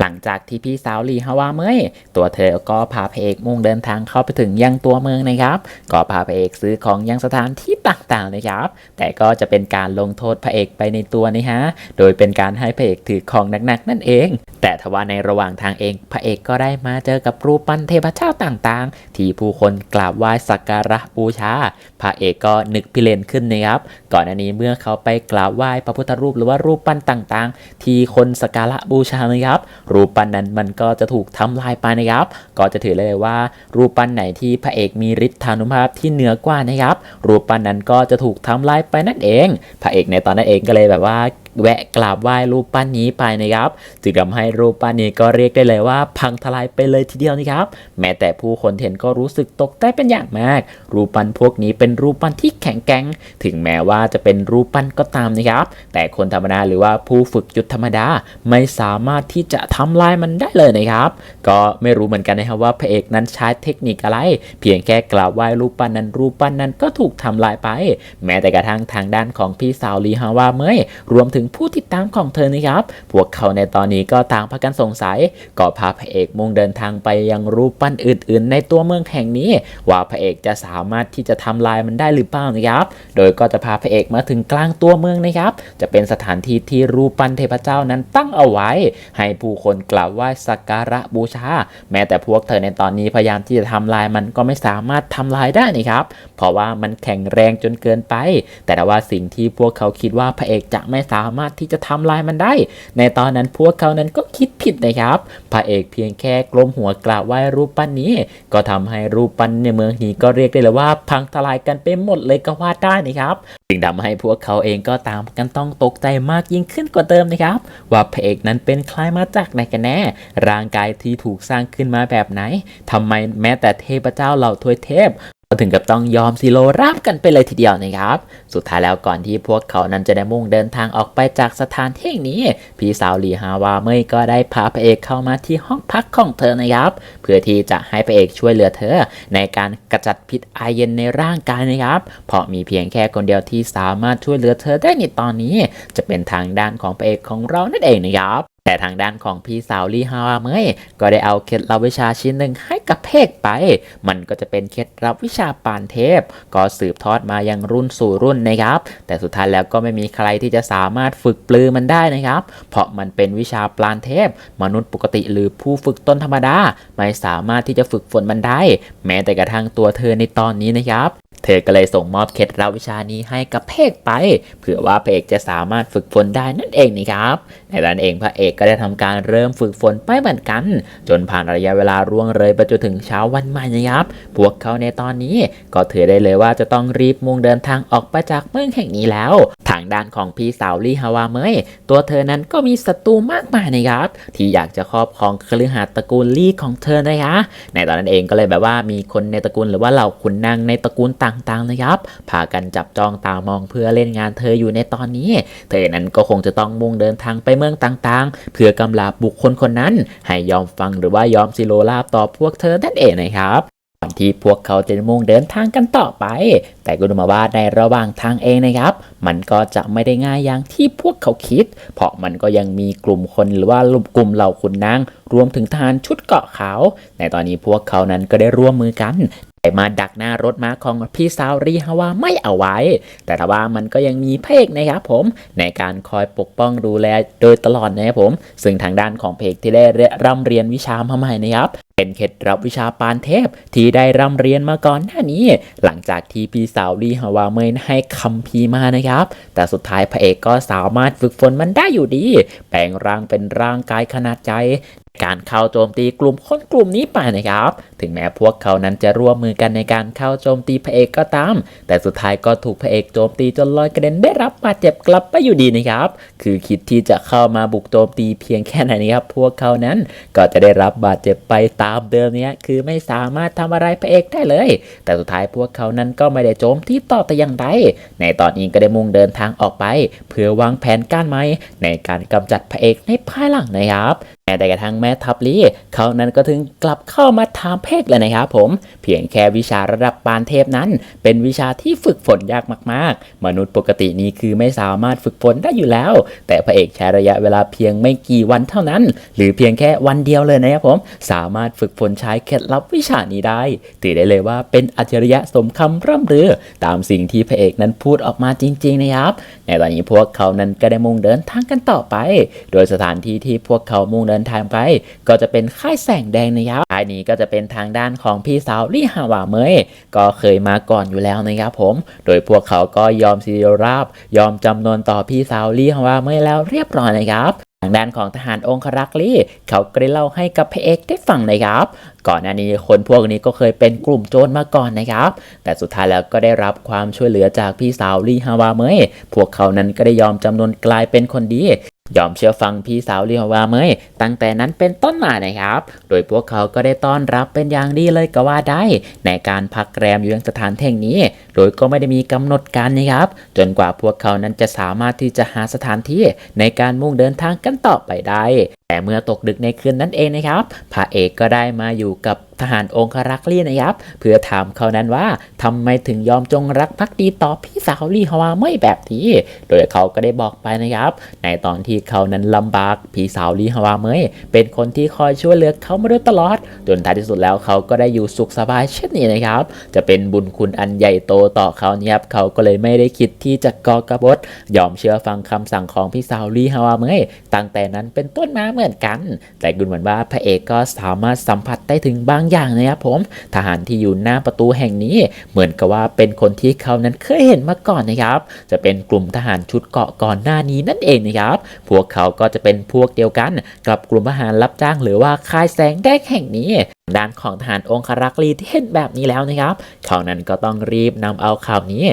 หลังจากที่พี่สาวลีฮาวาเมยตัวเธอก็พาพระเอกมุ่งเดินทางเข้าไปถึงยังตัวเมืองนะครับ ก็พาพระเอกซื้อของยังสถานที่ต่างๆนะครับ แต่ก็จะเป็นการลงโทษพระเอกไปในตัวนะฮะ โดยเป็นการให้พระเอกถือของหนักๆนั่นเอง แต่ทว่าในระหว่างทางเองพระเอกก็ได้มาเจอกับรูปปั้นเทพเจ้าต่างๆ ที่ผู้คนกราบไหว้สักการะบูชา พระเอกก็นึกพิเรนขึ้นนะครับ ก่อนอันนี้เมื่อเขาไปกราบไหว้พระพุทธรูปหรือว่ารูปปั้นต่างๆ ที่คนสักการะบูชานะครับรูปปั้นนั้นมันก็จะถูกทำลายไปนะครับ ก็จะถือเลยว่า รูปปั้นไหนที่พระเอกมีฤทธานุภาพที่เหนือกว่านะครับ รูปปั้นนั้นก็จะถูกทำลายไปนั่นเอง พระเอกในตอนนั้นเองก็เลยแบบว่า แวะกราบไหว้รูปปั้นนี้ไปนะครับจึงทำให้รูปปั้นนี้ก็เรียกได้เลยว่า พังทลายไปเลยทีเดียวนะครับ แม้แต่ผู้คนเห็นก็รู้สึกตกใจเป็นอย่างมาก รูปปั้นพวกนี้เป็นรูปปั้นที่แข็งแกร่งถึงแม้ว่าจะเป็นรูปปั้นก็ตามนะครับ แต่คนธรรมดาหรือว่าผู้ฝึกยุทธรรมดาไม่สามารถที่จะทำลายมันได้เลยนะครับ ก็ไม่รู้เหมือนกันนะครับว่าพระเอกนั้นใช้เทคนิคอะไร เพียงแค่กราบไหว้รูปปั้นนั้นรูปปั้นนั้นก็ถูกทำลายไป แม้แต่กระทั่งทางด้านของพี่สาวลีฮาวาเมยรวมถึงผู้ติดตามของเธอนะครับ พวกเขาในตอนนี้ก็ต่างพากันสงสัย ก็พาพระเอกมุ่งเดินทางไปยังรูปปั้นอื่น ๆ ในตัวเมืองแห่งนี้ ว่าพระเอกจะสามารถที่จะทำลายมันได้หรือเปล่านะครับ โดยก็จะพาพระเอกมาถึงกลางตัวเมืองนะครับ จะเป็นสถานที่ที่รูปปั้นเทพเจ้านั้นตั้งเอาไว้ ให้ผู้คนกราบไหว้สักการะบูชา แม้แต่พวกเธอในตอนนี้พยายามที่จะทำลายมันก็ไม่สามารถทำลายได้นะครับ เพราะว่ามันแข็งแรงจนเกินไป แต่ว่าสิ่งที่พวกเขาคิดว่าพระเอกจะไม่สามารถที่จะทำลายมันได้ ในตอนนั้นพวกเขานั้นก็คิดผิดนะครับพระเอกเพียงแค่กลมหัวกราบไหว้รูปปั้นนี้ ก็ทำให้รูปปั้นในเมืองนี้ก็เรียกได้เลยว่า พังทลายกันไปหมดเลยก็ว่าได้นะครับจึงทำให้พวกเขาเองก็ตามกันต้องตกใจมากยิ่งขึ้นกว่าเดิมนะครับ ว่าพระเอกนั้นเป็นใครมาจากไหนกันแน่ ร่างกายที่ถูกสร้างขึ้นมาแบบไหนทำไมแม้แต่เทพเจ้าเหล่าทวยเทพ ถึงกับต้องยอมซิโลราบกันไปเลยทีเดียวนะครับ สุดท้ายแล้วก่อนที่พวกเขานั้นจะได้มุ่งเดินทางออกไปจากสถานที่นี้ พี่สาวลีฮาวาเมยก็ได้พาพระเอกเข้ามาที่ห้องพักของเธอนะครับ เพื่อที่จะให้พระเอกช่วยเหลือเธอ ในการกระจัดพิษไอเย็นในร่างกายนะครับ เพราะมีเพียงแค่คนเดียวที่สามารถช่วยเหลือเธอได้ในตอนนี้ จะเป็นทางด้านของพระเอกของเรานั่นเองนะครับ แต่ทางด้านของพี่สาวลี่ฮาวาเมยก็ได้เอาเคล็ดลับวิชาชิ้นหนึ่งให้กับเพกไป มันก็จะเป็นเคล็ดลับวิชาปานเทพ ก็สืบทอดมายังรุ่นสู่รุ่นนะครับ แต่สุดท้ายแล้วก็ไม่มีใครที่จะสามารถฝึกปลือมันได้นะครับ เพราะมันเป็นวิชาปานเทพ มนุษย์ปกติหรือผู้ฝึกต้นธรรมดา ไม่สามารถที่จะฝึกฝนมันได้ แม้แต่กระทั่งตัวเธอในตอนนี้นะครับ เธอก็เลยส่งมอบเคล็ดลับวิชานี้ให้กับเพกไป เผื่อว่าเพกจะสามารถฝึกฝนได้นั่นเองนะครับ ในตอนเองพระเอกก็ได้ทำการเริ่มฝึกฝนไปเหมือนกัน จนผ่านระยะเวลาร่วงเลยไปจนถึงเช้าวันใหม่นะครับ พวกเขาในตอนนี้ก็ถือได้เลยว่าจะต้องรีบมุ่งเดินทางออกไปจากเมืองแห่งนี้แล้ว ทางด้านของพี่สาวลี่ฮาวาเมยตัวเธอนั้นก็มีศัตรูมากมายนะครับที่อยากจะครอบครองคฤหาสน์ตระกูลลี่ของเธอนะคะในตอนนั้นเองก็เลยแบบว่ามีคนในตระกูลหรือว่าเหล่าขุนนางในตระกูลต่ต่างๆนะครับพากันจับจ้องตามองเพื่อเล่นงานเธออยู่ในตอนนี้ เธอนั้นก็คงจะต้องมุ่งเดินทางไปเมืองต่างๆ เพื่อกำลาบบุคคลคนนั้น ให้ยอมฟังหรือว่ายอมซิโลลาบต่อพวกเธอนั่นเองนะครับก่อนที่พวกเขาจะมุ่งเดินทางกันต่อไป แต่ก็ดูมาว่าในระหว่างทางเองนะครับ มันก็จะไม่ได้ง่ายอย่างที่พวกเขาคิด เพราะมันก็ยังมีกลุ่มคนหรือว่ากลุ่มเหล่าขุนนางรวมถึงทหารชุดเกาะขาว ในตอนนี้พวกเขานั้นก็ได้ร่วมมือกัน มาดักหน้ารถม้าของพี่สาวรีฮาวาไม่เอาไว้ แต่ว่ามันก็ยังมีเพกนะครับผมในการคอยปกป้องดูแลโดยตลอดนะครับผม ซึ่งทางด้านของเพกที่ได้ร่ำเรียนวิชามาใหม่นะครับเป็นเคล็ดลับวิชาปานเทพที่ได้ร่ำเรียนมาก่อนหน้านี้ หลังจากที่พี่สาวลีฮาวาเมยให้คำพีมานะครับ แต่สุดท้ายพระเอกก็สามารถฝึกฝนมันได้อยู่ดี แปลงร่างเป็นร่างกายขนาดใหญ่ การเข้าโจมตีกลุ่มคนกลุ่มนี้ไปนะครับ ถึงแม้พวกเขานั้นจะร่วมมือกันในการเข้าโจมตีพระเอกก็ตาม แต่สุดท้ายก็ถูกพระเอกโจมตีจนลอยกระเด็นได้รับบาดเจ็บกลับไปอยู่ดีนะครับ คือคิดที่จะเข้ามาบุกโจมตีเพียงแค่ไหนนะครับ พวกเขานั้นก็จะได้รับบาดเจ็บไปตามเดิมเนี้ยคือไม่สามารถทำอะไรพระเอกได้เลย แต่สุดท้ายพวกเขานั้นก็ไม่ได้โจมที่ต่อแต่อย่างใดในตอนนี้ก็ได้มุ่งเดินทางออกไป เพื่อวางแผนการไหมในการกำจัดพระเอกในภายหลังนะครับ แม้แต่กระทั่งแม่ทัพลีเขานั้นก็ถึงกลับเข้ามาถามเพกเลยนะครับผม เพียงแค่วิชาระดับปานเทพนั้น เป็นวิชาที่ฝึกฝนยากมากๆ มนุษย์ปกตินี้คือไม่สามารถฝึกฝนได้อยู่แล้ว แต่พระเอกใช้ระยะเวลาเพียงไม่กี่วันเท่านั้น หรือเพียงแค่วันเดียวเลยนะครับผม สามารถฝึกฝนใช้เคล็ดลับวิชานี้ได้ถือได้เลยว่าเป็นอัจฉริยะสมคำร่ำลือ ตามสิ่งที่พระเอกนั้นพูดออกมาจริง ๆ นะครับในตอนนี้พวกเขานั้นก็ได้มุ่งเดินทางกันต่อไป โดยสถานที่ที่พวกเขามุ่งเดินทางไป ก็จะเป็นค่ายแสงแดงนะครับค่ายนี้ก็จะเป็นทางด้านของพี่สาวลี่ฮาวาเมยก็เคยมาก่อนอยู่แล้วนะครับผม โดยพวกเขาก็ยอมซีเรียราบ ยอมจำนวนต่อพี่สาวลี่ฮาวาเมยแล้วเรียบร้อยนะครับทางด้านของทหารองครักษ์ลี่ เขาก็ได้เล่าให้กับพระเอกได้ฟังนะครับ ก่อนหน้านี้คนพวกนี้ก็เคยเป็นกลุ่มโจรมาก่อนนะครับ แต่สุดท้ายแล้วก็ได้รับความช่วยเหลือจากพี่สาวลี่ฮาวาเมยพวกเขานั้นก็ได้ยอมจำนวนกลายเป็นคนดี ยอมเชื่อฟังพี่สาวลี่ฮาวาเมยตั้งแต่นั้นเป็นต้นมานะครับ โดยพวกเขาก็ได้ต้อนรับเป็นอย่างดีเลยก็ว่าได้ ในการพักแรมอยู่ยังสถานแห่งนี้ โดยก็ไม่ได้มีกำหนดการนะครับ จนกว่าพวกเขานั้นจะสามารถที่จะหาสถานที่ในการมุ่งเดินทางกันต่อไปได้ แต่เมื่อตกดึกในคืนนั้นเองนะครับ พระเอกก็ได้มาอยู่กับทหารองครักษ์ลี่นะครับ เพื่อถามเขานั้นว่าทำไมถึงยอมจงรักภักดีต่อพี่สาวลี่ฮวาไม่แบบนี้ โดยเขาก็ได้บอกไปนะครับ ในตอนที่เขานั้นลำบากพี่สาวลี่ฮวาเมยเป็นคนที่คอยช่วยเหลือเขามาโดยตลอด จนท้ายที่สุดแล้วเขาก็ได้อยู่สุขสบายเช่นนี้นะครับ จะเป็นบุญคุณอันใหญ่โตต่อเขาเนี่ยครับเขาก็เลยไม่ได้คิดที่จะก่อกระบฏยอมเชื่อฟังคำสั่งของพี่สาวลี่ฮวาเมยตั้งแต่นั้นเป็นต้นมาเหมือนกัน แต่ดูเหมือนว่าพระเอกก็สามารถสัมผัสได้ถึงบางอย่างนะครับผม ทหารที่อยู่หน้าประตูแห่งนี้ เหมือนกับว่าเป็นคนที่เขานั้นเคยเห็นมาก่อนนะครับ จะเป็นกลุ่มทหารชุดเกาะก่อนหน้านี้นั่นเองนะครับ พวกเขาก็จะเป็นพวกเดียวกัน กับกลุ่มทหารรับจ้าง หรือว่าค่ายแสงแดงแห่งนี้ด้านของทหารองครักษ์ลีที่เห็นแบบนี้แล้วนะครับ เขานั้นก็ต้องรีบนำเอาข่าวนี้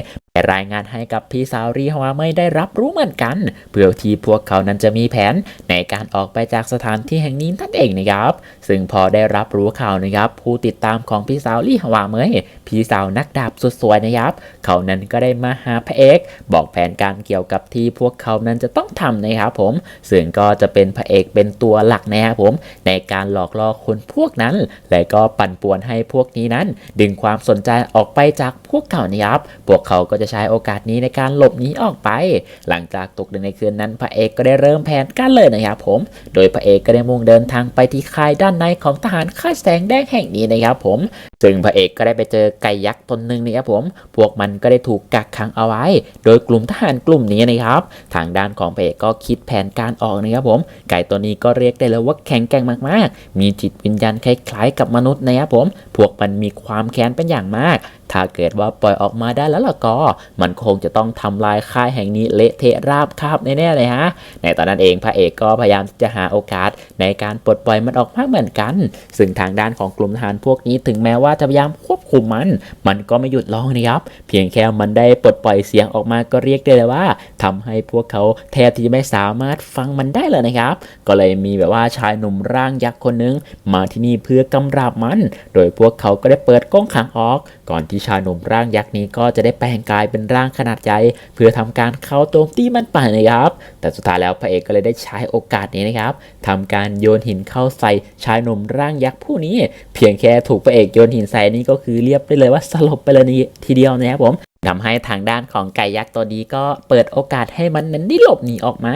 รายงานให้กับพี่สาวรีฮวาไม่ได้รับรู้เหมือนกัน เพื่อที่พวกเขานั้นจะมีแผนในการออกไปจากสถานที่แห่งนี้นั่นเองนะครับ ซึ่งพอได้รับรู้ข่าวนะครับ ผู้ติดตามของพี่สาวลี่ฮวาเมยพี่สาวนักดาบสุดสวยนะครับ เขานั้นก็ได้มาหาพระเอก บอกแผนการเกี่ยวกับที่พวกเขานั้นจะต้องทำนะครับผม ซึ่งก็จะเป็นพระเอกเป็นตัวหลักนะครับผม ในการหลอกล่อคนพวกนั้น และก็ปั่นป่วนให้พวกนี้นั้น ดึงความสนใจออกไปจากพวกเขานะครับพวกเขาก็จะใช้โอกาสนี้ในการหลบหนีออกไป หลังจากตกดึกในคืนนั้นพระเอกก็ได้เริ่มแผนการเลยนะครับผม โดยพระเอกก็ได้มุ่งเดินทางไปที่ค่ายด้านในของทหารค่ายแสงแดงแห่งนี้นะครับผม ซึ่งพระเอกก็ได้ไปเจอไก่ยักษ์ตนหนึ่งนะครับผม พวกมันก็ได้ถูกกักขังเอาไว้ โดยกลุ่มทหารกลุ่มนี้นะครับ ทางด้านของพระเอกก็คิดแผนการออกนะครับผม ไก่ตัวนี้ก็เรียกได้เลยว่าแข็งแกร่งมากๆ มีจิตวิญญาณคล้ายๆ กับมนุษย์นะครับผม พวกมันมีความแค้นเป็นอย่างมากถ้าเกิดว่าปล่อยออกมาได้แล้วล่ะก็ มันคงจะต้องทำลายค่ายแห่งนี้เละเทะราบคาบแน่ๆเลยฮะ ในตอนนั้นเองพระเอกก็พยายามจะหาโอกาสในการปลดปล่อยมันออกมาเหมือนกัน ซึ่งทางด้านของกลุ่มทหารพวกนี้ถึงแม้ว่าจะพยายามควบคุมมัน มันก็ไม่หยุดร้องนะครับ เพียงแค่มันได้ปลดปล่อยเสียงออกมาก็เรียกได้เลยว่าทำให้พวกเขาแทบที่จะไม่สามารถฟังมันได้เลยนะครับ ก็เลยมีแบบว่าชายหนุ่มร่างยักษ์คนหนึง มาที่นี่เพื่อกำราบมัน โดยพวกเขาก็ได้เปิดกล้องขังออก ก่อนที่ชายหนุ่มร่างยักษ์นี้ก็จะได้แปลงกายเป็นร่างขนาดใหญ่เพื่อทำการเข้าโจมตีมันไปนะครับ แต่สุดท้ายแล้วพระเอกก็เลยได้ใช้โอกาสนี้นะครับทำการโยนหินเข้าใส่ชายหนุ่มร่างยักษ์ผู้นี้ เพียงแค่ถูกพระเอกโยนหินใส่นี่ก็คือเรียบได้เลยว่าสลบไปเลยนี่ทีเดียวนะครับผมทำให้ทางด้านของไก่ยักษ์ตัวนี้ก็เปิดโอกาสให้มันนั้นได้หลบหนีออกมา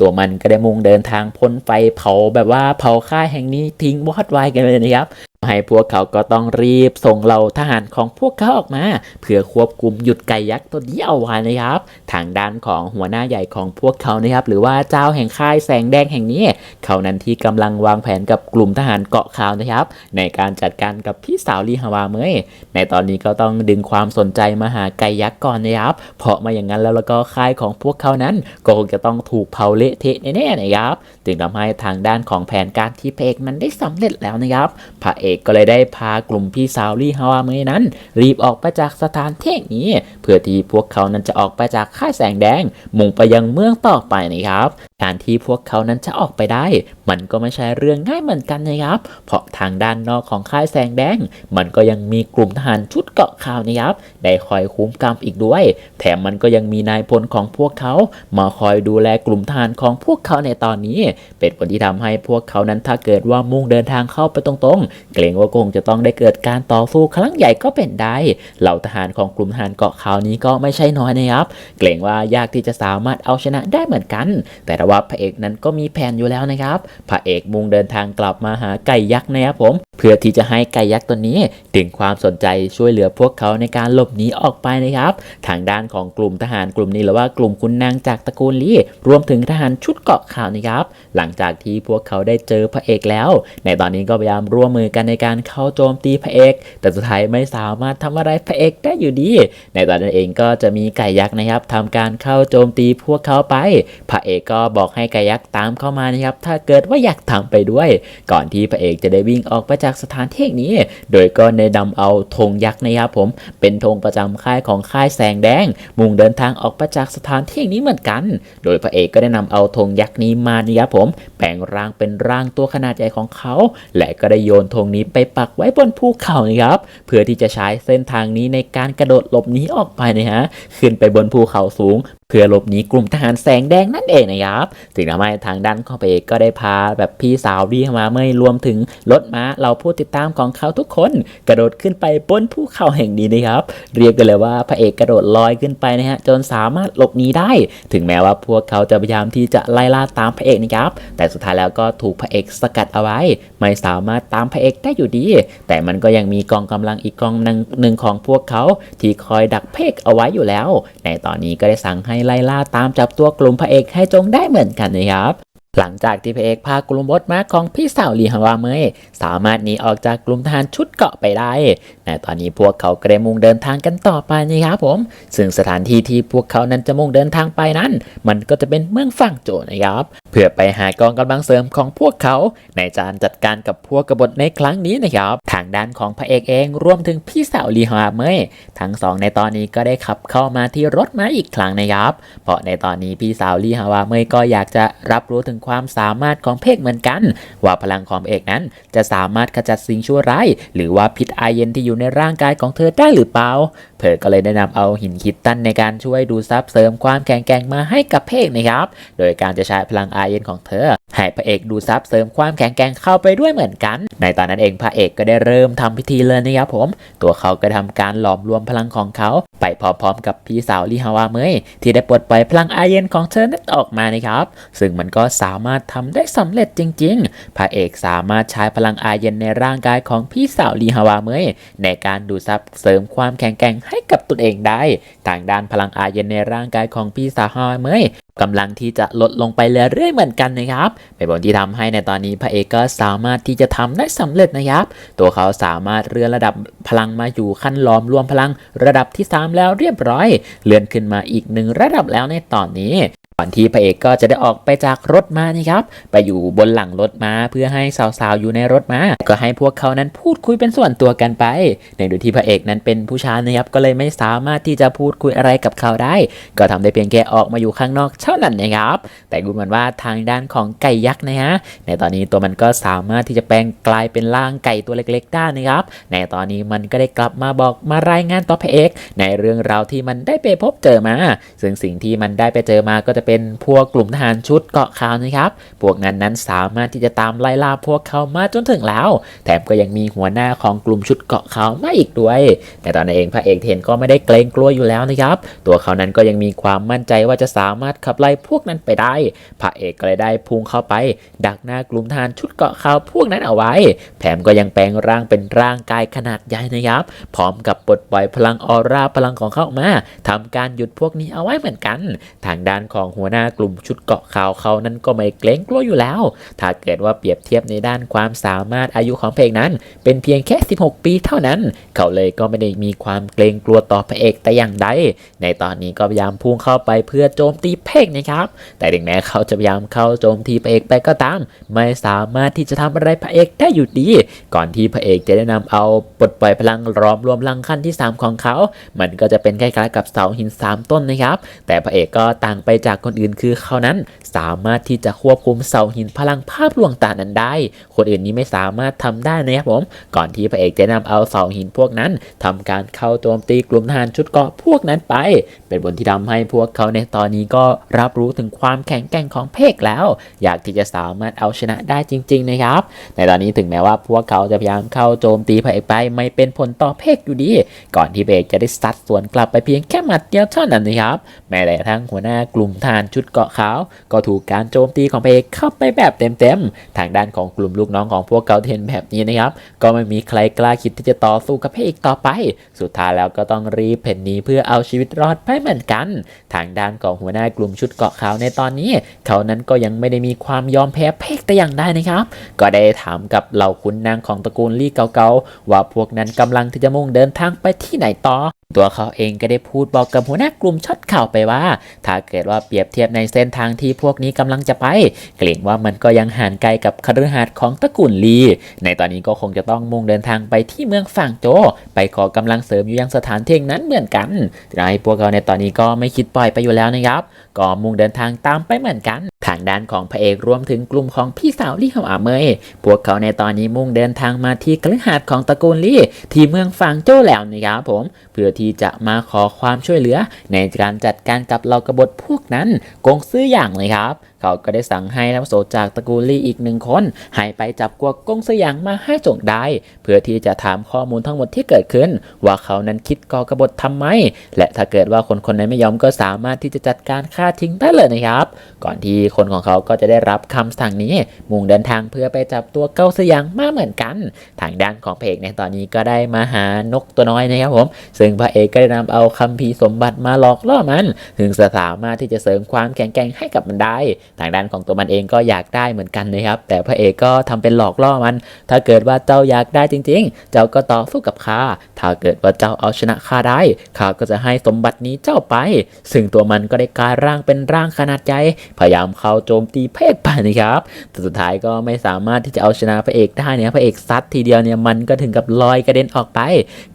ตัวมันก็ได้มุ่งเดินทางพ้นไฟเผาแบบว่าเผาค่ายแห่งนี้ทิ้งวอดไวายกันเลยนะครับ ให้พวกเขาก็ต้องรีบส่งเหล่าทหารของพวกเขาออกมา เพื่อควบคุมหยุดไก่ยักษ์ตัวนี้เอาไว้นะครับ ทางด้านของหัวหน้าใหญ่ของพวกเขานะครับ หรือว่าเจ้าแห่งค่ายแสงแดงแห่งนี้ เขานั้นที่กำลังวางแผนกับกลุ่มทหารเกาะขาวนะครับ ในการจัดการกับพี่สาวลีฮาวาเมยในตอนนี้ก็ต้องดึงความสนใจมาหาไก่ยักษ์ก่อนนะครับ เพราะมาอย่างนั้นแล้วแล้วก็ค่ายของพวกเขานั้น ก็คงจะต้องถูกเผาเละเทะแน่ๆนะครับ จึงทำให้ทางด้านของแผนการที่พระเอกมันได้สำเร็จแล้วนะครับพระเออกก็เลยได้พากลุ่มพี่สาวลี่ฮาวาเมยนั้น รีบออกไปจากสถานที่นี้ เพื่อที่พวกเขานั้นจะออกไปจากค่ายแสงแดง มุ่งไปยังเมืองต่อไปนะครับการที่พวกเขานั้นจะออกไปได้ มันก็ไม่ใช่เรื่องง่ายเหมือนกันนะครับ เพราะทางด้านนอกของค่ายแสงแดง มันก็ยังมีกลุ่มทหารชุดเกาะขาวนะครับ ได้คอยคุ้มกำอีกด้วย แถมมันก็ยังมีนายพลของพวกเขา มาคอยดูแลกลุ่มทหารของพวกเขาในตอนนี้ เป็นผลที่ทำให้พวกเขานั้นถ้าเกิดว่ามุ่งเดินทางเข้าไปตรงๆเกรงว่าคงจะต้องได้เกิดการต่อสู้ครั้งใหญ่ก็เป็นได้ เหล่าทหารของกลุ่มทหารเกาะขาวนี้ก็ไม่ใช่น้อยนะครับ เกรงว่ายากที่จะสามารถเอาชนะได้เหมือนกัน แต่ว่าพระเอกนั้นก็มีแผนอยู่แล้วนะครับ พระเอกมุ่งเดินทางกลับมาหาไก่ยักษ์นะครับผม เพื่อที่จะให้ไก่ยักษ์ตัวนี้ดึงความสนใจช่วยเหลือพวกเขาในการหลบหนีออกไปนะครับ ทางด้านของกลุ่มทหารกลุ่มนี้หรือว่ากลุ่มคุณนางจากตระกูลลี่รวมถึงทหารชุดเกาะขาวนะครับ หลังจากที่พวกเขาได้เจอพระเอกแล้ว ในตอนนี้ก็พยายามร่วมมือกันในการเข้าโจมตีพระเอก แต่สุดท้ายไม่สามารถทำอะไรพระเอกได้อยู่ดี ในตอนนั้นเองก็จะมีไก่ยักษ์นะครับทำการเข้าโจมตีพวกเขาไป พระเอกก็บอกให้ไก่ยักษ์ตามเข้ามานะครับถ้าเกิดว่าอยากทำไปด้วย ก่อนที่พระเอกจะได้วิ่งออกไปจากากสถานที่นี้ โดยก็ในดำเอาธงยักษ์นะครับผม เป็นธงประจำค่ายของค่ายแสงแดง มุ่งเดินทางออกไปจากสถานที่นี้เหมือนกัน โดยพระเอกก็ได้นำเอาธงยักษ์นี้มานะครับผม แปลงร่างเป็นร่างตัวขนาดใหญ่ของเขา และก็ได้โยนธงนี้ไปปักไว้บนภูเขานะครับเพื่อที่จะใช้เส้นทางนี้ในการกระโดดหลบหนีออกไปนะฮะขึ้นไปบนภูเขาสูงเพื่อหลบหนีกลุ่มทหารแสงแดงนั่นเองนะครับถึงทำให้ทางด้านของพระเอกก็ได้พาแบบพี่สาวดีมาเมยรวมถึงรถม้าเราผู้ติดตามของเขาทุกคน กระโดดขึ้นไปบนภูเขาแห่งนี้นะครับ เรียกกันเลยว่าพระเอกกระโดดลอยขึ้นไปนะฮะจนสามารถหลบหนีได้ ถึงแม้ว่าพวกเขาจะพยายามที่จะไล่ล่าตามพระเอกนะครับ แต่สุดท้ายแล้วก็ถูกพระเอกสกัดเอาไว้ ไม่สามารถตามพระเอกได้อยู่ดี แต่มันก็ยังมีกองกำลังอีกกองหนึ่งหนึ่งของพวกเขาที่คอยดักเพกเอาไว้อยู่แล้ว ในตอนนี้ก็ได้สั่งให้ไล่ล่าตามจับตัวกลุ่มพระเอกให้จงได้เหมือนกันนะครับ หลังจากที่พระเอกพากลุ่มบดมาของพี่สาวลีฮาวาเมยสามารถหนีออกจากกลุ่มทหารชุดเกาะไปได้ในตอนนี้พวกเขาก็ได้มุ่งเดินทางกันต่อไปนะครับผม ซึ่งสถานที่ที่พวกเขานั้นจะมุ่งเดินทางไปนั้น มันก็จะเป็นเมืองฝั่งโจนะครับ พื่อไปหากองกำลังเสริมของพวกเขา ในการจัดการกับพวกกบฏในครั้งนี้นะครับ ทางด้านของพระเอกเองรวมถึงพี่สาวลีฮาเมยทั้งสองในตอนนี้ก็ได้ขับเข้ามาที่รถม้าอีกครั้งนะครับ เพราะในตอนนี้พี่สาวลีฮาวาเมยก็อยากจะรับรู้ถึงความสามารถของเพกเหมือนกัน ว่าพลังของเอกนั้นจะสามารถขจัดสิ่งชั่วร้ายหรือว่าพิษอาเย็นที่อยู่ในร่างกายของเธอได้หรือเปล่าเพิร์ก็เลยได้นำเอาหินคิดตันในการช่วยดูซับเสริมความแข็งแกร่งมาให้กับเพกนะครับ โดยการจะใช้พลังอาเย็นของเธอ ให้พระเอกดูซับเสริมความแข็งแกร่งเข้าไปด้วยเหมือนกัน ในตอนนั้นเองพระเอกก็ได้เริ่มทำพิธีเลยนะครับผม ตัวเขาก็ทำการหลอมรวมพลังของเขา ไปพร้อมๆกับพี่สาวลิฮาวาเมยที่ได้ปลดปล่อยพลังอาเย็นของเธอนั้นออกมานะครับ ซึ่งมันก็สามารถทำได้สำเร็จจริง ๆ พระเอกสามารถใช้พลังอาเย็นในร่างกายของพี่สาวลีฮาวาเมยในการดูซับเสริมความแข็งแกร่งให้กับตนเองได้ ทางด้านพลังอาเย็นในร่างกายของพี่สาวฮาวาเมย กำลังที่จะลดลงไปเรื่อยๆเหมือนกันนะครับเป็นผลที่ทำให้ในตอนนี้พระเอกก็สามารถที่จะทำได้สำเร็จนะครับ ตัวเขาสามารถเลื่อนระดับพลังมาอยู่ขั้นล้อมรวมพลังระดับที่ 3 แล้วเรียบร้อย เลื่อนขึ้นมาอีกหนึ่งระดับแล้วในตอนนี้ ก่อนที่พระเอกก็จะได้ออกไปจากรถม้านี่ครับ ไปอยู่บนหลังรถม้าเพื่อให้สาวๆอยู่ในรถม้า ก็ให้พวกเขานั้นพูดคุยเป็นส่วนตัวกันไป ในโดยที่พระเอกนั้นเป็นผู้ชายนะครับก็เลยไม่สามารถที่จะพูดคุยอะไรกับเขาได้ ก็ทำได้เพียงแค่ออกมาอยู่ข้างนอกเท่านั้นนะครับ แต่ดูเหมือนว่าทางด้านของไก่ยักษ์นะฮะในตอนนี้ตัวมันก็สามารถที่จะแปลงกลายเป็นร่างไก่ตัวเล็ก ๆ ได้นะครับ ในตอนนี้มันก็ได้กลับมาบอกมารายงานต่อพระเอก ในเรื่องราวที่มันได้ไปพบเจอมา ซึ่งสิ่งที่มันได้ไปเจอมาก็จะเป็นพวกกลุ่มทหารชุดเกาะขาวนะครับ พวกนั้นนั้นสามารถที่จะตามไล่ล่าพวกเขามาจนถึงแล้ว แถมก็ยังมีหัวหน้าของกลุ่มชุดเกาะขาวมาอีกด้วย แต่ตอนนั้นเองพระเอกเทนก็ไม่ได้เกรงกลัวอยู่แล้วนะครับ ตัวเขานั้นก็ยังมีความมั่นใจว่าจะสามารถขับไล่พวกนั้นไปได้ พระเอกก็เลยได้พุ่งเข้าไป ดักหน้ากลุ่มทหารชุดเกาะขาวพวกนั้นเอาไว้ แถมก็ยังแปลงร่างเป็นร่างกายขนาดใหญ่นะครับ พร้อมกับปลดปล่อยพลังออร่าพลังของเขาออกมาทำการหยุดพวกนี้เอาไว้เหมือนกัน ทางด้านของหัวหน้ากลุ่มชุดเกาะขาวเขานั้นก็ไม่เกรงกลัวอยู่แล้ว ถ้าเกิดว่าเปรียบเทียบในด้านความสามารถอายุของพระเอกนั้น เป็นเพียงแค่ 16 ปีเท่านั้น เขาเลยก็ไม่ได้มีความเกรงกลัวต่อพระเอกแต่อย่างใด ในตอนนี้ก็พยายามพุ่งเข้าไปเพื่อโจมตีพระเอกนะครับ แต่ถึงแม้เขาจะพยายามเข้าโจมตีพระเอกไปก็ตาม ไม่สามารถที่จะทำอะไรพระเอกได้อยู่ดี ก่อนที่พระเอกจะได้นำเอาปลดปล่อยพลังล้อมรวมพลังขั้นที่ 3 ของเขา มันก็จะเป็นคล้ายๆกับเสาหิน 3 ต้นนะครับ แต่พระเอกก็ต่างไปจากคนอื่นคือเขานั้นสามารถที่จะควบคุมเสาหินพลังภาพลวงตานั้นได้ คนอื่นนี้ไม่สามารถทำได้นะครับผม ก่อนที่พระเอกจะนำเอาเสาหินพวกนั้นทำการเข้าโจมตีกลุ่มทหารชุดเกาะพวกนั้นไป เป็นบทที่ทำให้พวกเขาในตอนนี้ก็รับรู้ถึงความแข็งแกร่งของเพกแล้ว อยากที่จะสามารถเอาชนะได้จริง ๆ นะครับ ในตอนนี้ถึงแม้ว่าพวกเขาจะพยายามเข้าโจมตีพระเอกไปไม่เป็นผลต่อเพกอยู่ดี ก่อนที่พระเอกจะได้ซัดสวนกลับไปเพียงแค่หมัดเดียวเท่านั้นนะครับแม้แต่ทั้งหัวหน้ากลุ่มทหารชุดเกาะขาว ก็ถูกการโจมตีของพระเอกเข้าไปแบบเต็มๆ ทางด้านของกลุ่มลูกน้องของพวกเขาเห็นแบบนี้นะครับ ก็ไม่มีใครกล้าคิดที่จะต่อสู้กับพระเอกต่อไป สุดท้ายแล้วก็ต้องรีบเพ่นหนีเพื่อเอาชีวิตรอดไปเหมือนกัน ทางด้านของหัวหน้ากลุ่มชุดเกาะขาวในตอนนี้ เขานั้นก็ยังไม่ได้มีความยอมแพ้เพกแต่อย่างใดนะครับ ก็ได้ถามกับเหล่าขุนนางของตระกูลลี่เก่าๆว่าพวกนั้นกำลังที่จะมุ่งเดินทางไปที่ไหนต่อ ตัวเขาเองก็ได้พูดบอกกับหัวหน้ากลุ่มช็อตข่าวไปว่า ถ้าเกิดว่าเปรียบเทียบในเส้นทางที่พวกนี้กำลังจะไป เกรงว่ามันก็ยังห่างไกลกับคฤหาสน์ของตระกูลลี ในตอนนี้ก็คงจะต้องมุ่งเดินทางไปที่เมืองฝั่งโจ ไปขอกำลังเสริมอยู่ยังสถานที่นั้นเหมือนกันแต่ให้พวกเขาในตอนนี้ก็ไม่คิดปล่อยไปอยู่แล้วนะครับ ก็มุ่งเดินทางตามไปเหมือนกัน ทางด้านของพระเอกรวมถึงกลุ่มของพี่สาวลี่เขาอาเมย พวกเขาในตอนนี้มุ่งเดินทางมาที่คฤหาดของตระกูลลี่ ที่เมืองฟางโจ้แล้วนะครับผม เพื่อที่จะมาขอความช่วยเหลือ ในการจัดการกับเหล่ากบฏพวกนั้นกงซื้ออย่างเลยครับเขาก็ได้สั่งให้นักโสจากตระกูลลี่อีกหนึ่งคน ให้ไปจับกวกกงซื้ออย่างมาให้จงได้ เพื่อที่จะถามข้อมูลทั้งหมดที่เกิดขึ้น ว่าเขานั้นคิดก่อกบฏทำไม และถ้าเกิดว่าคนคนนั้นไม่ยอมก็สามารถที่จะจัดการฆ่าทิ้งได้เลยนะครับ ก่อนที่คนของเขาก็จะได้รับคำสั่งนี้ มุ่งเดินทางเพื่อไปจับตัวเกาสยางมาเหมือนกัน ทางด้านของพระเอกในตอนนี้ก็ได้มาหานกตัวน้อยนะครับผม ซึ่งพระเอกก็ได้นำเอาคัมภีร์สมบัติมาหลอกล่อมัน ถึงจะสามารถที่จะเสริมความแข็งแกร่งให้กับมันได้ทางด้านของตัวมันเองก็อยากได้เหมือนกันนะครับ แต่พระเอกก็ทำเป็นหลอกล่อมัน ถ้าเกิดว่าเจ้าอยากได้จริง ๆ เจ้าก็ต่อสู้กับข้า ถ้าเกิดว่าเจ้าเอาชนะข้าได้ ข้าก็จะให้สมบัตินี้เจ้าไป ซึ่งตัวมันก็ได้กลายร่างเป็นร่างขนาดใหญ่ พยายามเข้าโจมตีพระเอกไปนะครับแต่สุดท้ายก็ไม่สามารถที่จะเอาชนะพระเอกได้เนี่ยพระเอกซัดทีเดียวเนี่ยมันก็ถึงกับลอยกระเด็นออกไป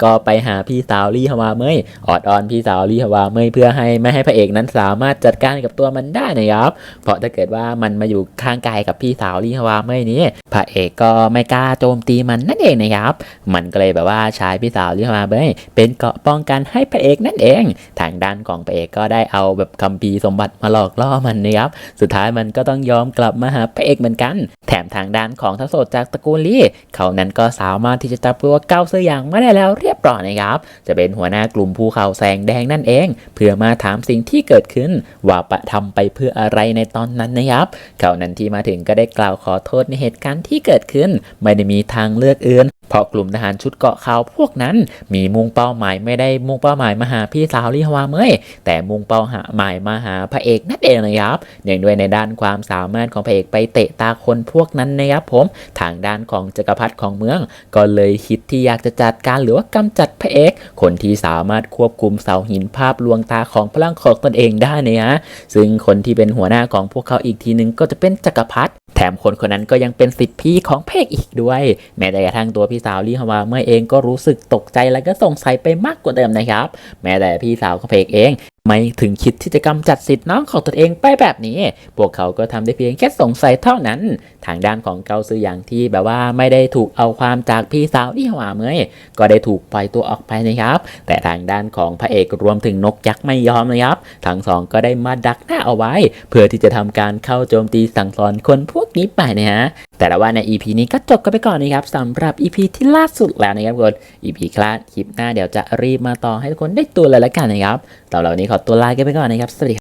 ก็ไปหาพี่สาวลี่ฮวาเมยออดออนพี่สาวลี่ฮวาเมยเพื่อให้ไม่ให้พระเอกนั้นสามารถจัดการกับตัวมันได้นะครับ เพราะถ้าเกิดว่ามันมาอยู่ข้างกายกับพี่สาวลี่ฮวาเมยนี้พระเอกก็ไม่กล้าโจมตีมันนั่นเองนะครับ มันก็เลยแบบว่าใช้พี่สาวลี่ฮวาเมยเป็นเกราะป้องกันให้พระเอกนั่นเอง ทางด้านของพระเอกก็ได้เอาแบบคัมภีสมบัติมาหลอกล่อมันนะครับ สุดท้ายมันก็ต้องยอมกลับมาหาพระเอกเหมือนกัน แถมทางด้านของทักโสดจากตระกูลลี่เขานั้นก็สามารถที่จะจับตัวเก้าเสื้ออย่างมาได้แล้วเรียบร้อยนะครับ จะเป็นหัวหน้ากลุ่มภูเขาแสงแดงนั่นเอง เพื่อมาถามสิ่งที่เกิดขึ้นว่าประทำไปเพื่ออะไรในตอนนั้นนะครับ เขานั้นที่มาถึงก็ได้กล่าวขอโทษในเหตุการณ์ที่เกิดขึ้น ไม่ได้มีทางเลือกอื่น เพราะกลุ่มทหารชุดเกาะขาวพวกนั้น มีมุ่งเป้าหมายไม่ได้มุ่งเป้าหมายมาหาพี่สาวลิฮวาเมยแต่มุ่งเป้าหมายมาหาพระเอกนั่นเองนะครับอย่างด้วยในด้านความสามารถของพระเอกไปเตะตาคนพวกนั้นนะครับผมทางด้านของจักรพรรดิของเมือง ก็เลยคิดที่อยากจะจัดการหรือว่ากำจัดพระเอก คนที่สามารถควบคุมเสาหินภาพลวงตาของพลังของตนเองได้นยฮะซึ่งคนที่เป็นหัวหน้าของพวกเขาอีกทีหนึ่งก็จะเป็นจักรพรรดิ แถมคนคนนั้นก็ยังเป็นสิทธิพี่ของเพกอีกด้วย แม้แต่กระทั่งตัวพี่สาวลี่ฮาวาเมื่อเองก็รู้สึกตกใจและก็สงสัยไปมากกว่าเดิมนะครับ แม้แต่พี่สาวของพระเพกเอง ไม่ถึงคิดที่จะกำจัดสิทธิ์น้องของตนเองไปแบบนี้ พวกเขาก็ทำได้เพียงแค่สงสัยเท่านั้น ทางด้านของเกาซืออย่างที่แบบว่าไม่ได้ถูกเอาความจากพี่สาวที่หวาเมยก็ได้ถูกปล่อยตัวออกไปนะครับ แต่ทางด้านของพระเอกรวมถึงนกยักษ์ไม่ยอมนะครับ ทั้งสองก็ได้มาดักหน้าเอาไว้ เพื่อที่จะทำการเข้าโจมตีสั่งสอนคนพวกนี้ไปนะฮะแต่ละว่าใน EP นี้ก็จบกันไปก่อนนะครับสำหรับ EP ที่ล่าสุดแล้วนะครับทุกคน EP คลาสคลิปหน้าเดี๋ยวจะรีบมาต่อให้ทุกคนได้ตัวเลยละกันนะครับ สำหรับวันนี้ขอตัวลากันไปก่อนนะครับ สวัสดีครับ